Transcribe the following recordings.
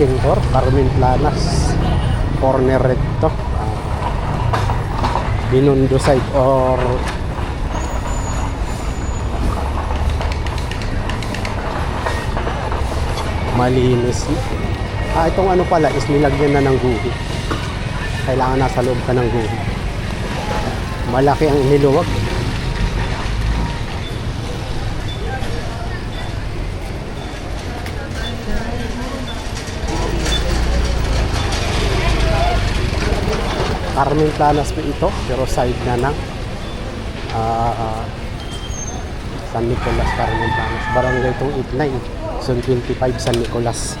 looking for Carmen Planas corner red to Ah, Binondo side or malinis. Ah, itong ano pala is nilagyan na ng guhit. Kailangan nasa loob ka ng guhit. Malaki ang niluwag. Carmen Planas po ito, pero side na ng ah, ah, San Nicolas Carmen Planas. Barangay 289, Zone 25 San Nicolas.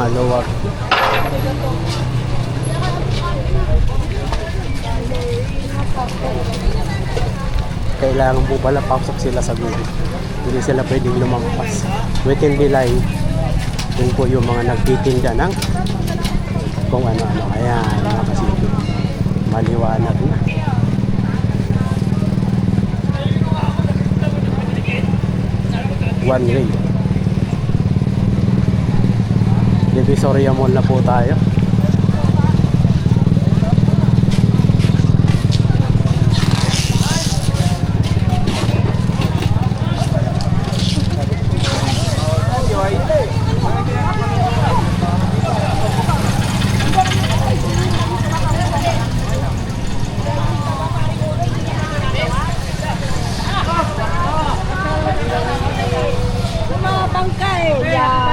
Maluwag. Kailangan po pala pasok sila sa guhit. Hindi sila pwedeng lumampas. Within the line, yun po yung mga nagtitinda ng kung ano-ano. Ayan, mga kasito. Maliwanag na. One way. Divisoria Mall na po tayo. Mga bangkay. Yan.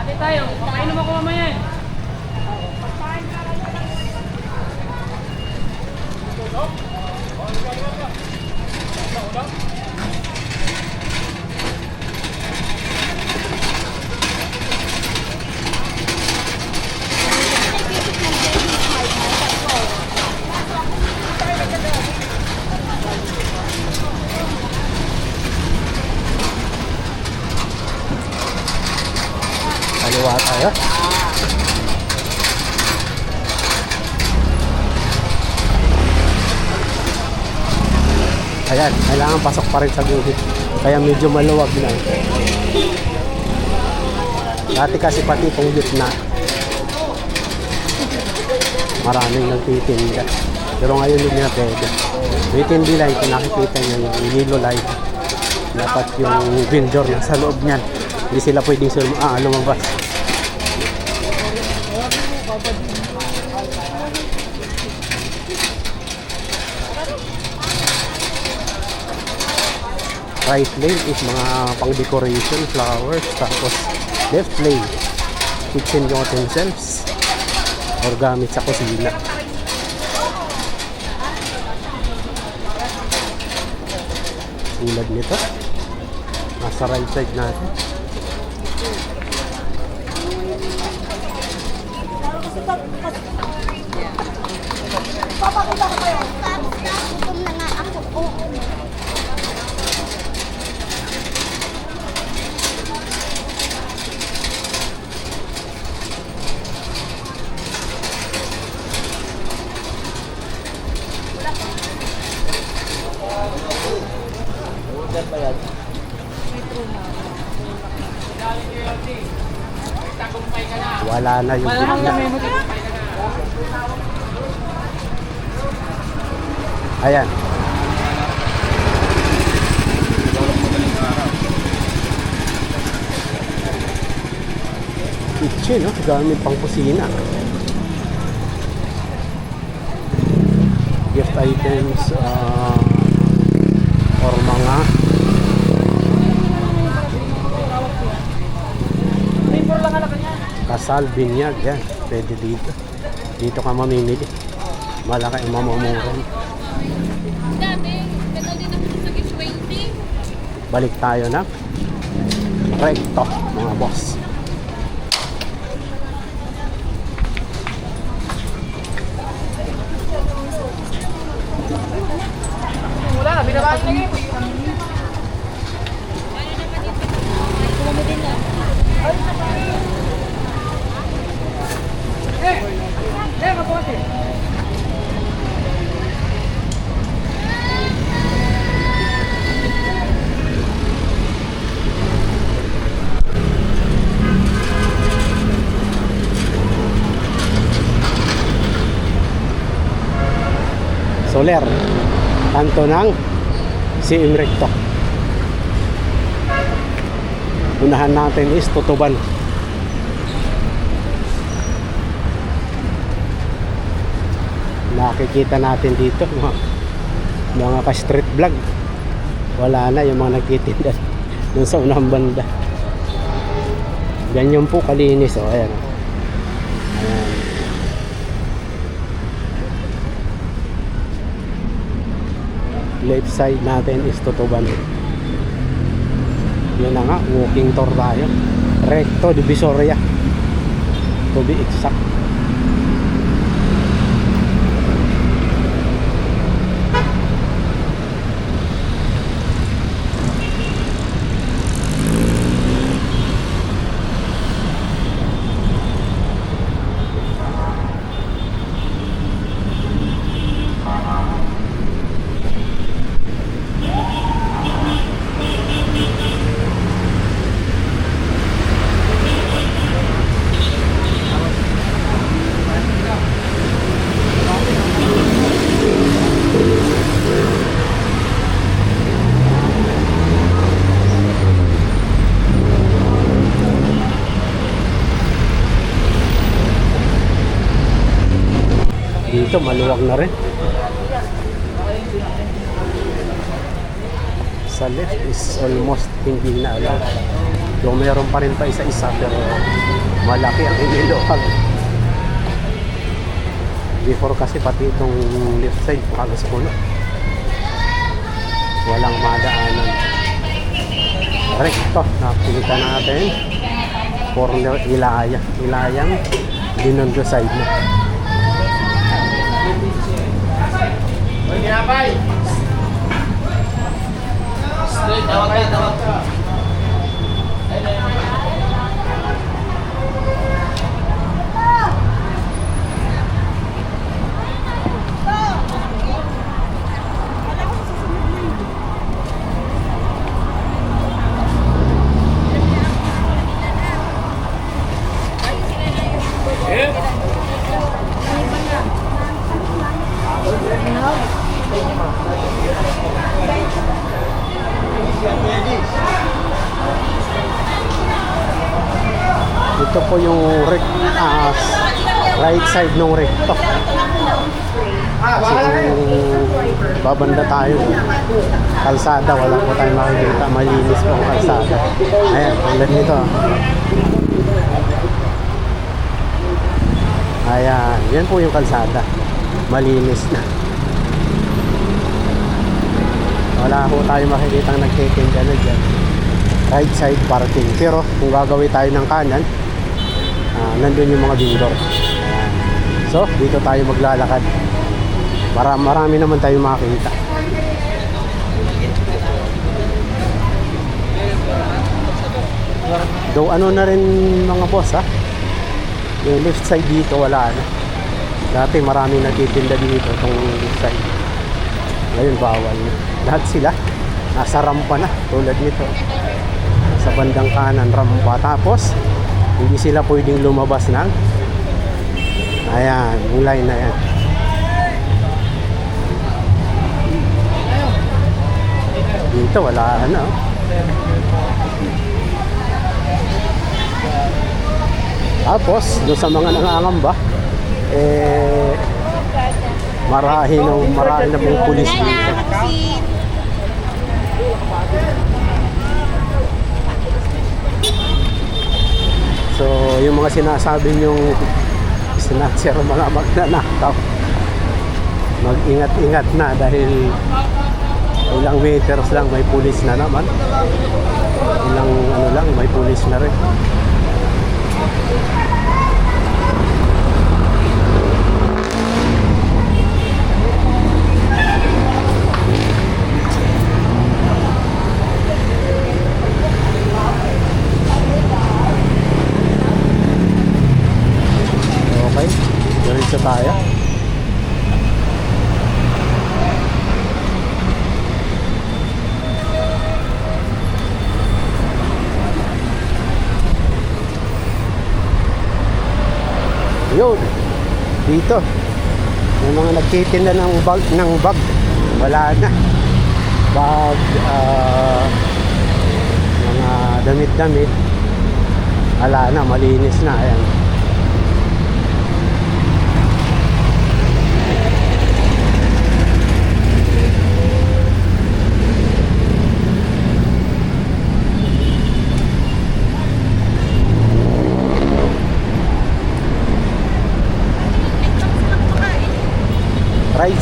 Ate tayo, pakainom ako mamaya eh. Kaliwa tayo. Ayan, kailangan pasok pa rin sa guhit. Kaya medyo maluwag na. Dati kasi pati itong gitna. Maraming nagtitinda. Pero ngayon hindi na pwede. The line, kung nakikita nyo yung Nilo Live, dapat yung vendor na sa loob niyan. Hindi sila pwedeng sum ah, lumabas. Right lane is mga pang decoration, flowers, tapos left lane, kitchen utensils, or gamit sa kusina. Tulad nito, nasa right side natin. Papakita ko kayo. Wala na yung bigla. Ayan. Kitchen, no? Gamit pang kusina. Gift items, ah, or mga kasal, binyag, yan. Pwede dito. Dito ka mamimili. Malaki ang mamamura. Dati, gano'n din ako sa Kiss 20. Balik tayo na. Recto, mga boss. Soler. Kanto ng si Recto. Unahan natin is Tutuban. Nakikita natin dito mga, mga ka-street vlog. Wala na yung mga nagtitinda dun sa unang banda. Ganyan po kalinis. O, ayan. Ayan. Left side natin is Tutuban. Yun na nga walking tour tayo. Recto divisoria. To be exact dito maluwag na rin. Sa left is almost hindi na alam. Yung meron pa rin pa isa-isa pero malaki ang iniluwag. Before kasi pati itong left side halos puno. Walang madaanan. Recto nakikita natin. Corner Ilaya. Ilayang Binondo side na Straight, tawag kayo, tawag. Ito po yung rec, ah, right side ng recto. Kasi kung babanda tayo, kalsada, wala po tayong makikita. Malinis po ang kalsada. Ayan, tulad nito. Ayan, yan po yung kalsada. Malinis na. Wala po tayo makikita nagtitinda na dyan. Right side parking. Pero kung gagawin tayo ng kanan, Ah, nandun yung mga vendor. So, dito tayo maglalakad. Para marami naman tayo makikita. Though ano na rin mga boss ha. Yung left side dito wala na. Dati marami nagtitinda dito itong left side. Ngayon bawal na. Lahat sila nasa rampa na tulad nito. Sa bandang kanan rampa tapos Hindi sila pwedeng lumabas ng Ayan, line na yan. Dito wala ano. Tapos, doon sa mga nangangamba, eh, marahi na, marahi na pong pulis dito. So, yung mga sinasabi nyong snatcher, mga magnanakaw, mag-ingat-ingat na dahil ilang meters lang may pulis na naman. Ilang ano lang, may pulis na rin. Yun, dito. Yung mga nagtitinda ng bag, ng bag, wala na. Bag, ah, mga damit-damit, wala na, malinis na. Ayan.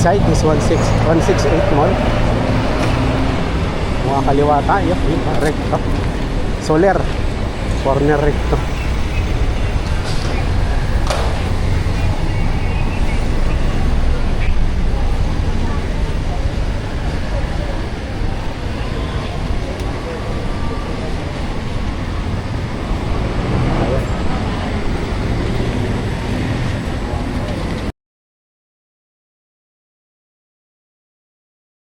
Side is 16 168 mall. Mga kaliwa tayo. Yung recto. Soler. Corner recto.